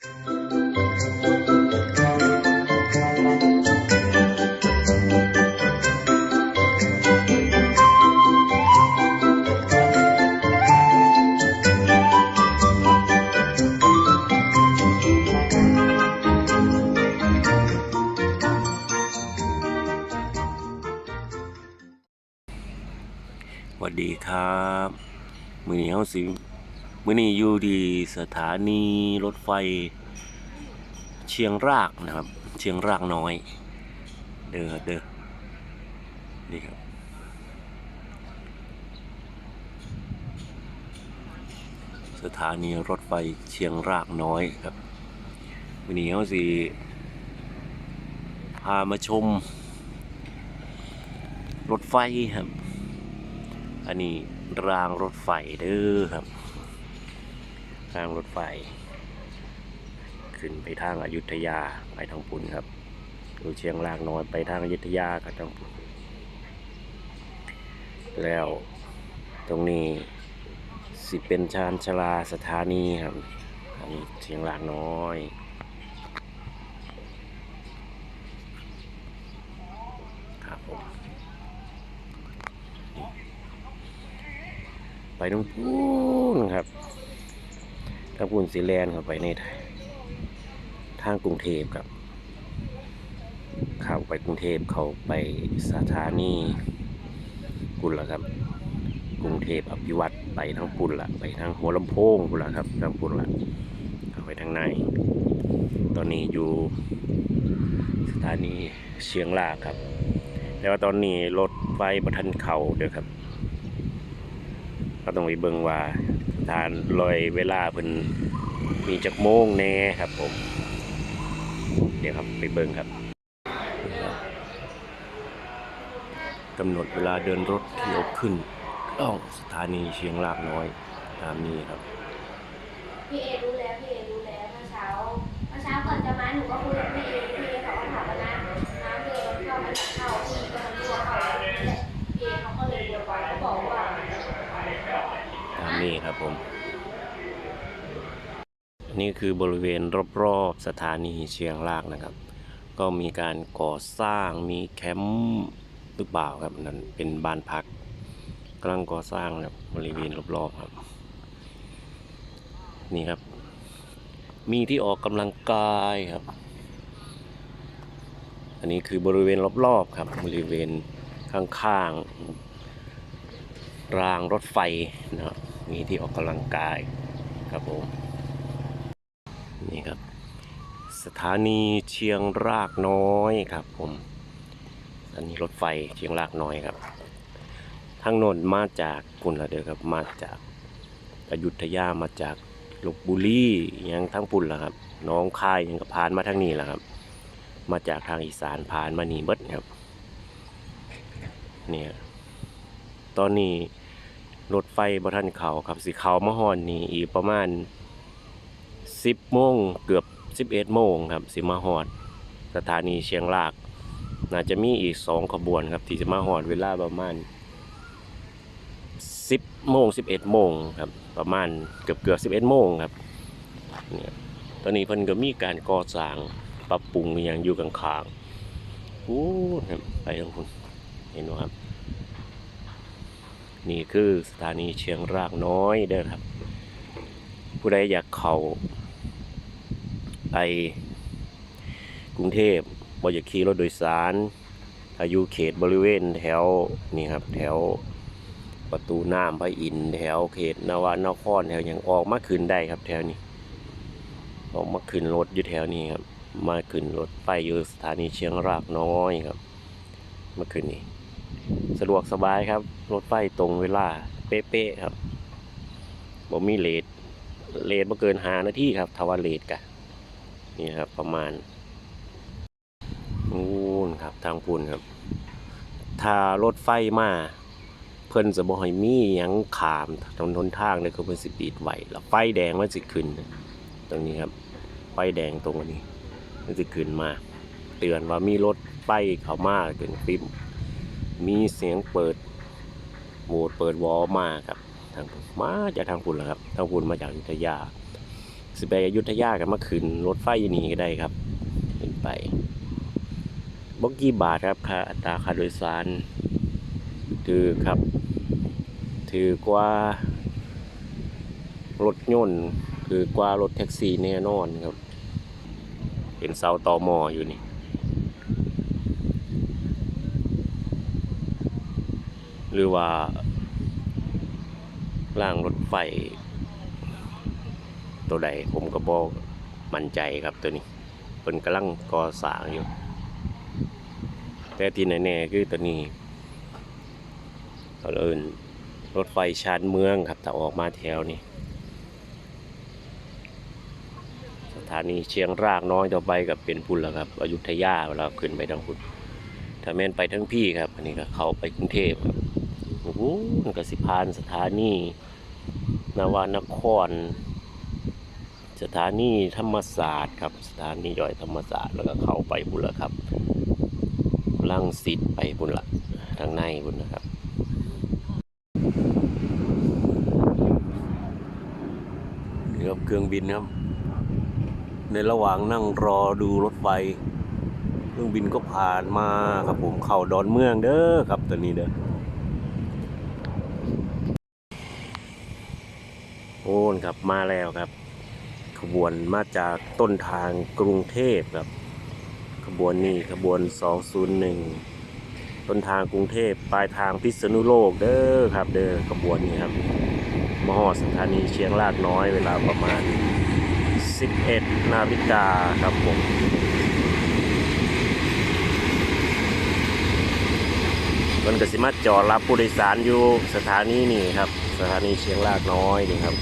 สวัสดีครับ มือนี้เฮาสิ มือนี้อยู่ที่สถานีรถไฟ เชียงรากนะครับ เชียงรากน้อย เด้อเด้อนี่ครับสถานีรถไฟเชียงรากน้อยครับมือนี้เฮาสิพามาชม รถไฟครับ อันนี้รางรถไฟเด้อครับ รางรถไฟ ขึ้นไปทางอายุทยาไปทางปุ่นครับอยู่เชียงรากน้อยไปทางอยุทยากับทางปุ่นแล้วตรงนี้สิเป็นชานชาลาสถานีครับอันนี้เชียงรากน้อยครับผมไปตรงพูนครับ ทางพูนสีแลนเข้าไปในทางกรุงเทพครับข้าไปกรุงเทพเขาไปสถานีกุลละครับ กรุงเทพอภิวัตไปทางปุ่นละไปทางหัวลำโพงปุ่นละครับทางปุ่นละเข้าไปทางใน ตอนนี้อยู่สถานีเชียงรากครับ แต่ว่าตอนนี้รถไฟประทันเข่าเด้อครับ ก็ต้องไปเบิ่งว่า ทานลอยเวลาเพิ่นมีจักโมงแน่ครับผม เดี๋ยวครับไปเบิ่งครับ กำหนดเวลาเดินรถเที่เอาขึ้นต้องสถานีเชียงรากน้อยตามนี้ครับ พี่เอรู้แล้ว พี่เอรู้แล้วเมื่อเช้าเมื่อเช้าก่อนจะมาหนูก็คุยกับพี่เอพี่เอเขาก็ถามว่าน้ำน้ำพี่เอมันเข้ามันเข้าพี่ก็มันรั่วเข้าพี่เอเขาก็เลยบอกว่าเขาบอกว่า ตามนี้ครับ ผมนนี้คือบริเวณรอบๆสถานีเชียงรากนะครับ ก็มีการก่อสร้างมีแคมป์หรือเปล่าครับนั่นเป็นบ้านพักกำลังก่อสร้างครับบริเวณรอบๆครับ นี่ครับ มีที่ออกกำลังกายครับ อันนี้คือบริเวณรอบๆครับ บริเวณข้างๆรางรถไฟนะครับ มีที่ออกกำลังกายครับผมนี่ครับ สถานีเชียงรากน้อยครับผมสถานีรถไฟเชียงรากน้อยครับทางโนนมาจากปุ่นละเด้อครับมาจากอยุธยามาจากลบบุรีอิหยังทั้งปุ่นละครับน้องคายยังก็ผ่านมาทางนี้ละครับ มาจากทางอีสานผ่านมานีเบิดครับเนี่ยตอนนี้ รถไฟบทันเขาครับสิเขามาฮอนนี่อีกประมาณสิบโมงเกือบสิบเอ็ดโมงครับสิมาฮอด สถานีเชียงราก น่าจะมีอีกสองขบวนครับ ที่จะมาฮอดเวลาประมาณสิบโมงสิบเอ็ดโมงครับประมาณเกือบเกือบสิบเอ็ดโมงครับเนี่ยตอนนี้เพิ่นก็มีการก่อสร้างปรับปรุงอย่างอยู่กลางๆอู้ครับไปทางคุณเห็นไหมครับ นี่คือสถานีเชียงรากน้อยเด้อครับ ผู้ใดอยากเข้าไปกรุงเทพบ่อยากขี่รถโดยสาร อายุเขตบริเวณแถวนี่ครับแถวประตูน้ำพระอินแถวเขตนวานครแถวอย่างออกมาขึ้นได้ครับแถวนี้ ออกมาขึ้นรถอยู่แถวนี้ครับ มาขึ้นรถไฟอยู่สถานีเชียงรากน้อยครับ มาขึ้นนี่ สะดวกสบายครับ รถไฟตรงเวลา เป๊ะๆครับบ่มีเลทเลทบ่เกินหานาทีครับทว่าเลทกะนี่ครับ ประมาณนู่นครับทางพุนครับ ถ้ารถไฟมาเพิ่นจะบ่ให้มียังขามถนนทางเลยคือเพิ่นสิปิดไว้แล้วไฟแดงมันสิขึ้น ตรงนี้ครับ ไฟแดงตรงนี้ มันสิขึ้นมา เตือนว่ามีรถไฟเข้ามาเป็นฟิล์ม มีเสียงเปิดโหมดเปิดวอลมาครับทางมาจากทางพุ่นแหละครับทางพุ่นมาจากยุธยาสิไปอยุธยากันเมาขึ้นรถไฟยู่นี่ก็ได้ครับขึ้นไปบกกี่บาทครับค่าอัตราค่าโดยสารถือครับ ถือกว่ารถยนต์ถือกว่ารถแท็กซี่แน่นอนครับเห็นเสาตอมออยู่นี่ หรือว่าล่างรถไฟ ตัวใดผมก็บอกมั่นใจครับตัวนี้เป็นกำลังก่อสร้างอยู่ แต่ที่แน่ๆคือตัวนี้เขาเอินรถไฟชานเมืองครับถ้าออกมาแถวนี้สถานีเชียงรากน้อยต่อไปกับเป็นพุ่นแล้วครับอยุธยาเวลาขึ้นไปทางพุ่นถ้าแม่นไปทั้งพี่ครับ อันนี้ก็เข้าไปกรุงเทพครับ โอ้นกสิพานสถานีนวานคร สถานีธรรมศาสตร์ครับ สถานีย่อยธรรมศาสตร์แล้วก็เข้าไปพุ่นแล้วครับลังสิตไปพุ่นละทางในพุ่นะครับนี่ครับเครื่องบินครับ ในระหว่างนั่งรอดูรถไฟเครื่องบินก็ผ่านมาครับผมเข้าดอนเมืองเด้อครับตอนนี้เด้อ อ้นครับมาแล้วครับ ขบวนมาจากต้นทางกรุงเทพครับ ขบวนนี้ขบวน 201 ต้นทางกรุงเทพปลายทางพิษณุโลกเด้อครับ เด้อขบวนนี้ครับมหอสถานีเชียงรากน้อยเวลาประมาณ 11 นาฬิกาครับผม มันก็สิมาจอดรับผู้โดยสารอยู่สถานีนี่ครับ สถานีเชียงรากน้อยนี่ครับ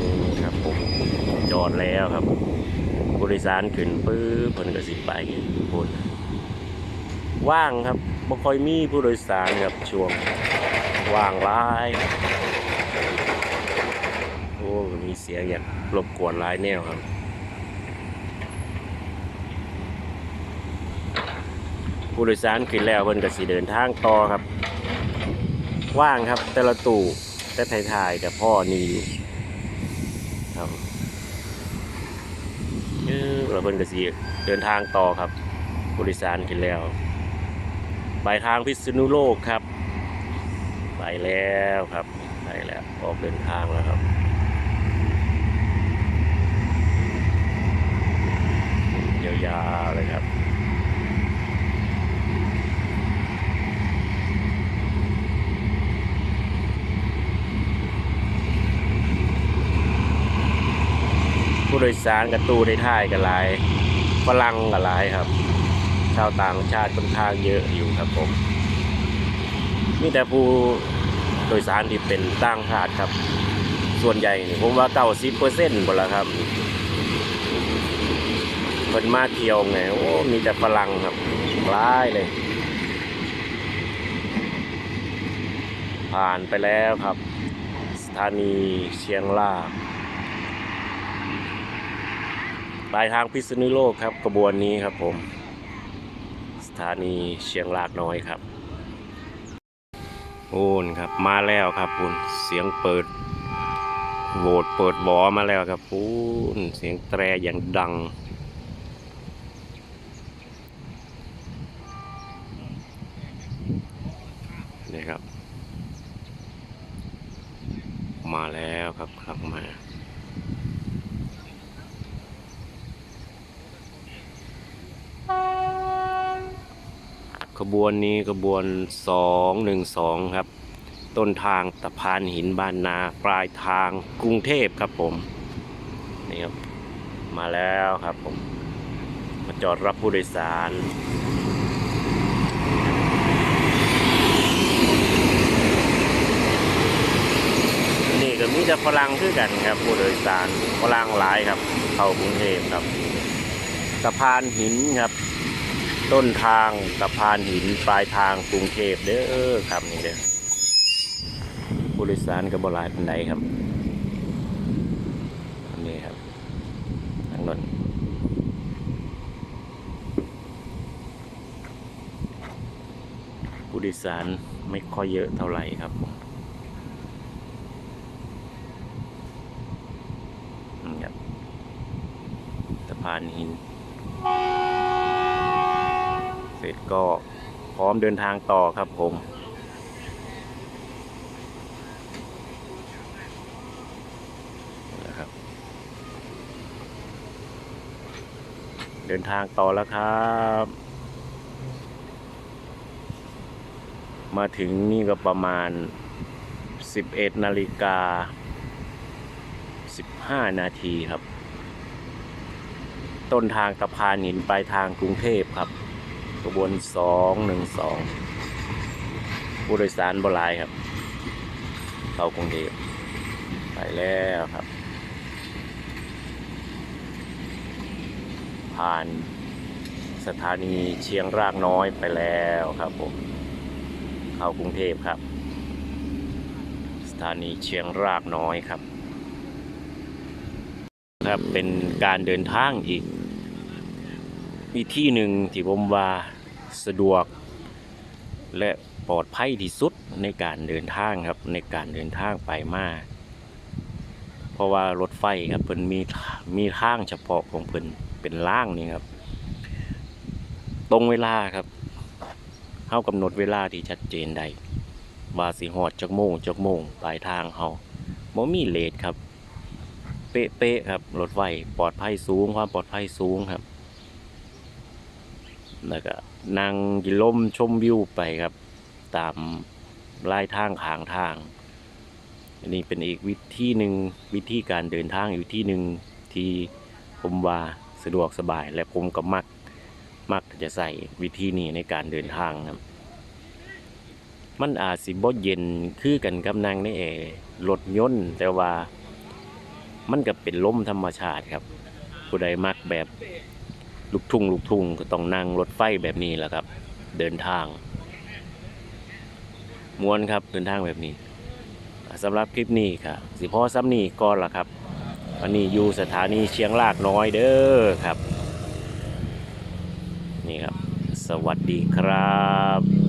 นี่ครับผมจอดแล้วครับผู้โดยสารขึ้นปื้อเพิ่นก็สิไปพุ่นว่างครับบ่ค่อยมีผู้โดยสารครับช่วงว่างหลายโอ้มีเสียงอย่างรบกวนหลายแนวครับ ผู้โดยสารขึ้นแล้วเพิ่นก็สิเดินทางต่อครับ ว่างครับ แต่ละตู่แต่ถ่ายๆกับพ่อนี่อยู่ครับเออแล้วเพิ่นก็สิเดินทางต่อครับผู้โดยสารขึ้นแล้วไปทางพิษณุโลกครับ ไปแล้วครับไปแล้วออกเดินทางแล้วครับยาวๆเลยครับ โดยสารกับตู้ได้ท่ายกันหลายฝรั่งกับหลายครับ ชาวต่างชาติค่อนข้างเยอะอยู่ครับผมมีแต่ผู้โดยสารที่เป็นต่างชาติครับ ส่วนใหญ่ผมว่าเก้าสิบเปอร์เซ็นต์หมดแล้วครับเพิ่นมาเที่ยวไงโอ้มีแต่ฝรั่งครับร้ายเลย ผ่านไปแล้วครับ สถานีเชียงราก ปลายทางพิษณุโลกครับกระบวนนี้ครับผม สถานีเชียงรากน้อยครับ โอนครับมาแล้วครับคุณเสียงเปิดโหวตเปิดบอมาแล้วครับปูนเสียงแตรอย่างดังนี่ครับ มาแล้วครับครับมา ขบวนนี้ขบวนสองหนึ่งสองครับ ต้นทางตะพานหินบ้านนาปลายทางกรุงเทพครับผม นี่ครับ มาแล้วครับผม มาจอดรับผู้โดยสารนี่ก็มีแต่ฝรั่งคือกันครับ ผู้โดยสารฝรั่งหลายครับ เข้ากรุงเทพครับสะพานหินครับ ต้นทางสะพานหินปลายทางกรุงเทพเด้อครับนี่เด้อผู้โดยสารก็บ่หลายปานใดครับนี่ครับทางนนผู้โดยสารไม่ค่อยเยอะเท่าไหร่ครับอืมครับพานหิน เสร็จ ก็พร้อมเดินทางต่อครับผมนะครับเดินทางต่อแล้วครับ มาถึงนี่ก็ประมาณ 11นาฬิกา 15 นาทีครับ ต้นทางตะพานหินปลายทางกรุงเทพครับ ขบวน212ผู้โดยสารบหลายครับ เข้ากรุงเทพไปแล้วครับ ผ่านสถานีเชียงรากน้อยไปแล้วครับผม เข้ากรุงเทพครับ สถานีเชียงรากน้อยครับ ครับเป็นการเดินทางอีก วิธีหนึ่งที่ผมว่าสะดวก และปลอดภัยที่สุดในการเดินทางครับในการเดินทางไปมาเพราะว่ารถไฟครับเพิ่นมีมีทางเฉพาะของเพิ่นเป็นล่างนี่ครับ ตรงเวลาครับเฮากำหนดเวลาที่ชัดเจนได้ว่าสิฮอดจักโมงจักโมงปลายทางเฮาบ่มีเลทครับ เป๊ะๆครับรถไฟปลอดภัยสูงความปลอดภัยสูงครับ แล้วก็นั่งกินลมชมวิวไปครับ ตามลายทางขางทาง อันนี้เป็นอีกวิธีหนึ่งวิธีการเดินทางอีกวิธีหนึ่งที่ผมว่าสะดวกสบาย และผมก็มักมักจะใส่วิธีนี้ในการเดินทางครับ มันอาจสิบ่เย็นคือกันกับนั่งในแอร์รถยนต์แต่ว่ามันก็เป็นลมธรรมชาติครับ ผู้ใดมักแบบ ลูกทุ่งลูกทุ่งก็ต้องนั่งรถไฟแบบนี้แหละครับ เดินทางมวนครับเดินทางแบบนี้อ่าสำหรับคลิปนี้ค่ะสิพ่อซ้ำนี่ก่อนละครับวันนี้อยู่สถานีเชียงรากน้อยเด้อครับ นี่ครับ สวัสดีครับ